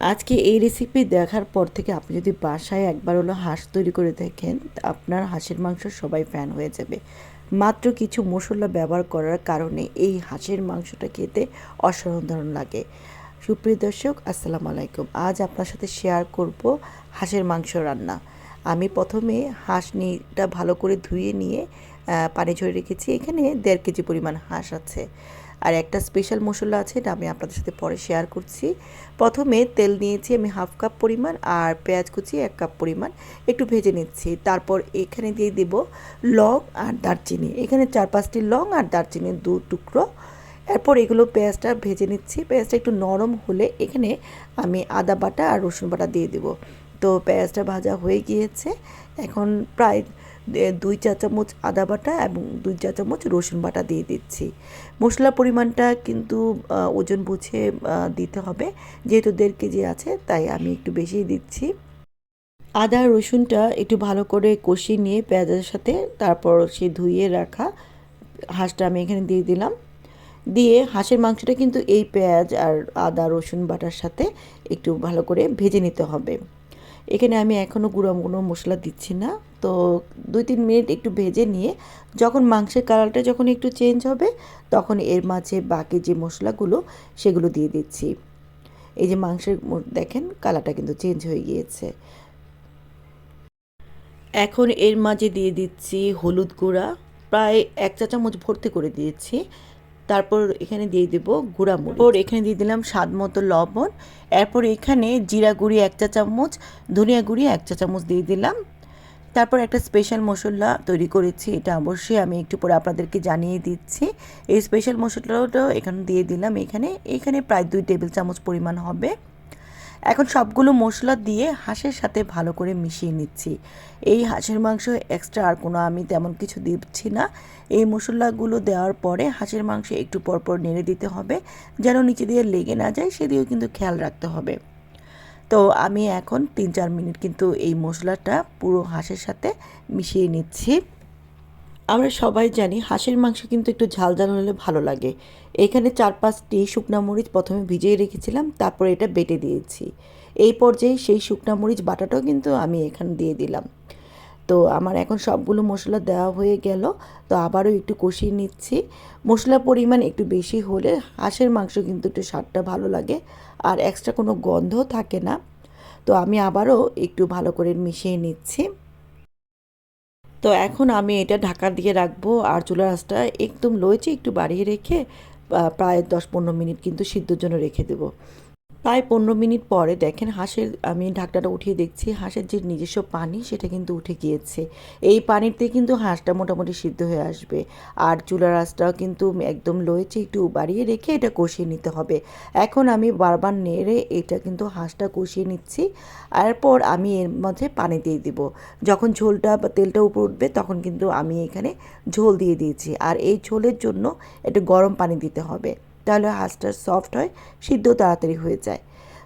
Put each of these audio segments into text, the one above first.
আজকে এই রেসিপি দেখার পর থেকে আপনি যদি বাসায় একবার হলো হাঁস তৈরি করে দেখেন, আপনার হাঁসের মাংস সবাই ফ্যান হয়ে যাবে। মাত্র কিছু মশলা ব্যবহার করার কারণে এই হাঁসের মাংসটা খেতে অসাধারণ লাগে। সুপ্রিয় দর্শক, আসসালামু আলাইকুম। আজ আপনার সাথে শেয়ার করব হাঁসের মাংস রান্না। আমি প্রথমে হাঁস নিটা ভালো করে ধুয়ে নিয়ে পানি ঝরে রেখেছি। এখানে দেড় কেজি পরিমাণ হাঁস আছে। আর একটা স্পেশাল মশলা আছে, এটা আমি আপনাদের সাথে পরে শেয়ার করছি। প্রথমে তেল নিয়েছি আমি হাফ কাপ পরিমাণ আর পেঁয়াজ কুচি এক কাপ পরিমাণ, একটু ভেজে নিচ্ছি। তারপর এখানে দিয়ে দেব লং আর দারচিনি। এখানে চার পাঁচটি লং আর দারচিনির দু টুকরো। এরপর এগুলো পেঁয়াজটা ভেজে নিচ্ছি। পেঁয়াজটা একটু নরম হলে এখানে আমি আদা বাটা আর রসুন বাটা দিয়ে দেবো। তো পেঁয়াজটা ভাজা হয়ে গিয়েছে। এখন প্রায় দুই চা চামচ আদা বাটা এবং দুই চা চামচ রসুন বাটা দিয়ে দিচ্ছি। মশলা পরিমাণটা কিন্তু ওজন বুঝে দিতে হবে। যেহেতু দেড় কেজি আছে, তাই আমি একটু বেশিই দিচ্ছি। আদা, রসুনটা একটু ভালো করে কষিয়ে নিয়ে পেঁয়াজের সাথে তারপর সে ধুয়ে রাখা হাঁসটা আমি এখানে দিয়ে দিলাম। দিয়ে হাঁসের মাংসটা কিন্তু এই পেঁয়াজ আর আদা, রসুন বাটার সাথে একটু ভালো করে ভেজে নিতে হবে। এখানে আমি এখনও গুঁড়ো কোনো মশলা দিচ্ছি না। তো দুই তিন মিনিট একটু ভেজে নিয়ে যখন মাংসের কালারটা যখন একটু চেঞ্জ হবে, তখন এর মাঝে বাকি যে মশলাগুলো সেগুলো দিয়ে দিচ্ছি। এই যে মাংসের দেখেন কালারটা কিন্তু চেঞ্জ হয়ে গিয়েছে। এখন এর মাঝে দিয়ে দিচ্ছি হলুদ গুঁড়া। প্রায় এক চা চামচ ভর্তি করে দিয়েছি। তারপর এখানে দিয়ে দেবো গুঁড়া মরিচ। ওর এখানে দিয়ে দিলাম স্বাদ মতো লবণ। এরপর এখানে জিরা গুঁড়ি এক চা চামচ, ধনিয়া গুঁড়ি এক চা চামচ দিয়ে দিলাম। তারপর একটা স্পেশাল মশলা তৈরি করেছি, এটা অবশ্যই আমি একটু পরে আপনাদেরকে জানিয়ে দিচ্ছি। এই স্পেশাল মশলাটাও এখানে দিয়ে দিলাম। এখানে এখানে প্রায় দুই টেবিল চামচ পরিমাণ হবে। এখন সবগুলো মশলা দিয়ে হাঁসের সাথে ভালো করে মিশিয়ে নিচ্ছি। এই হাঁসের মাংস এক্সট্রা আর কোনো আমি তেমন কিছু দিচ্ছি না। এই মশলাগুলো দেওয়ার পরে হাঁসের মাংস একটু পরপর নেড়ে দিতে হবে, যেন নিচে দিয়ে লেগে না যায় সেদিকেও কিন্তু খেয়াল রাখতে হবে। তো আমি এখন তিন চার মিনিট কিন্তু এই মশলাটা পুরো হাঁসের সাথে মিশিয়ে নিচ্ছি। আমরা সবাই জানি হাঁসের মাংস কিন্তু একটু ঝাল ঝাল হলে ভালো লাগে। এখানে চার পাঁচটি শুকনা মরিচ প্রথমে ভিজিয়ে রেখেছিলাম, তারপরে এটা বেটে দিয়েছি। এই পর্যায়ে সেই শুকনা মরিচ বাটাটাও কিন্তু আমি এখানে দিয়ে দিলাম। তো আমার এখন সবগুলো মশলা দেওয়া হয়ে গেল, তো আবারও একটু কষিয়ে নিচ্ছি। মশলার পরিমাণ একটু বেশি হলে হাঁসের মাংস কিন্তু একটু স্বাদটা ভালো লাগে, আর এক্সট্রা কোনো গন্ধও থাকে না। তো আমি আবারও একটু ভালো করে মিশিয়ে নিচ্ছি। তো এখন আমি এটা ঢাকা দিয়ে রাখব। আর চুলার আঁচটা একদম লয়েছে একটু বাড়িয়ে রেখে প্রায় দশ পনেরো মিনিট কিন্তু সিদ্ধর জন্য রেখে দেবো। প্রায় পনেরো মিনিট পরে দেখেন হাঁসের, আমি ঢাকনাটা উঠিয়ে দেখছি, হাঁসের যে নিজস্ব পানি সেটা কিন্তু উঠে গিয়েছে। এই পানিতে কিন্তু হাঁসটা মোটামুটি সিদ্ধ হয়ে আসবে। আর চুলার আঁচটাও কিন্তু একদম লয়েছে একটু বাড়িয়ে রেখে এটা কষিয়ে নিতে হবে। এখন আমি বারবার নেড়ে এটা কিন্তু হাঁসটা কষিয়ে নিচ্ছি। এরপর আমি এর মধ্যে পানি দিয়ে দিব। যখন ঝোলটা বা তেলটা উপর উঠবে তখন কিন্তু আমি এখানে ঝোল দিয়ে দিয়েছি। আর এই ঝোলের জন্য একটু গরম পানি দিতে হবে। তাহলে হাঁসটা সফট হয়, সিদ্ধ তাড়াতাড়ি হয়ে যায়।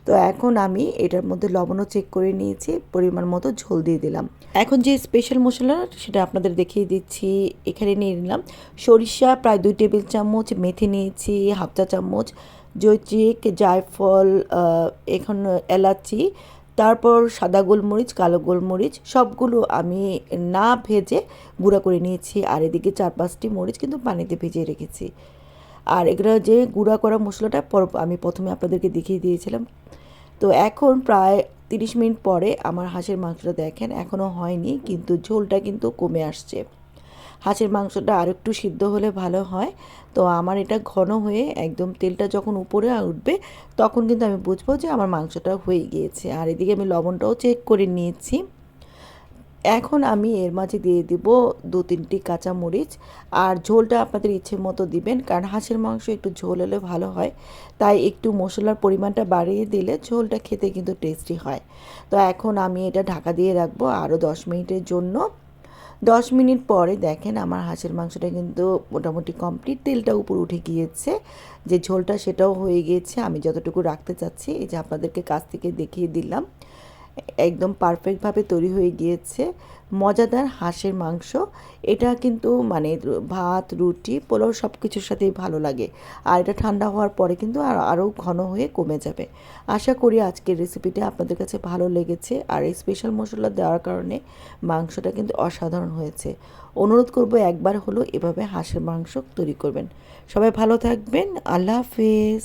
তো এখন আমি এটার মধ্যে লবণও চেক করে নিয়েছি, পরিমাণ মতো ঝোল দিয়ে দিলাম। এখন যে স্পেশাল মশলা, সেটা আপনাদের দেখিয়ে দিচ্ছি, এখানে নিয়ে নিলাম। সরিষা, প্রায় দুই টেবিল চামচ মেথি নিয়েছি, হাফ চা চামচ জৈত্রিক জায়ফল এখন এলাচি, তারপর সাদা গোলমরিচ, কালো গোলমরিচ, সবগুলো আমি না ভেজে গুঁড়া করে নিয়েছি। আর এদিকে চার পাঁচটি মরিচ কিন্তু পানিতে ভিজিয়ে রেখেছি। আর এগুলো যে গুঁড়া করা মশলাটা পর- আমি প্রথমে আপনাদেরকে দেখিয়ে দিয়েছিলাম। তো এখন প্রায় তিরিশ মিনিট পরে আমার হাঁসের মাংসটা দেখেন এখনও হয়নি, কিন্তু ঝোলটা কিন্তু কমে আসছে। হাঁসের মাংসটা আর একটু সিদ্ধ হলে ভালো হয়। তো আমার এটা ঘন হয়ে একদম তেলটা যখন উপরে উঠবে, তখন কিন্তু আমি বুঝব যে আমার মাংসটা হয়ে গিয়েছে। আর এদিকে আমি লবণটাও চেক করে নিয়েছি। এখন আমি এর মাঝে দিয়ে দিব দু তিনটি কাঁচা মরিচ আর ঝোলটা আপনাদের ইচ্ছে মতো দিবেন, কারণ হাঁসের মাংস একটু ঝোল হলে ভালো হয়। তাই একটু মশলার পরিমাণটা বাড়িয়ে দিলে ঝোলটা খেতে কিন্তু টেস্টি হয়। তো এখন আমি এটা ঢাকা দিয়ে রাখব আরও দশ মিনিটের জন্য। দশ মিনিট পরে দেখেন আমার হাঁসের মাংসটা কিন্তু মোটামুটি কমপ্লিট তেলটা উপর উঠে গিয়েছে। যে ঝোলটা সেটাও হয়ে গিয়েছে আমি যতটুকু রাখতে চাচ্ছি, এই যে আপনাদেরকে কাছ থেকে দেখিয়ে দিলাম। একদম পারফেক্টভাবে তৈরি হয়ে গিয়েছে। মজাদার হাঁসের মাংস। এটা কিন্তু মানে ভাত, রুটি, পোলাও সব কিছুর সাথেই ভালো লাগে। আর এটা ঠান্ডা হওয়ার পরে কিন্তু আর আরও ঘন হয়ে কমে যাবে। আশা করি আজকের রেসিপিটা আপনাদের কাছে ভালো লেগেছে। আর এই স্পেশাল মশলা দেওয়ার কারণে মাংসটা কিন্তু অসাধারণ হয়েছে। অনুরোধ করব একবার হলো এভাবে হাঁসের মাংস তৈরি করবেন। সবাই ভালো থাকবেন। আল্লাহ হাফিজ।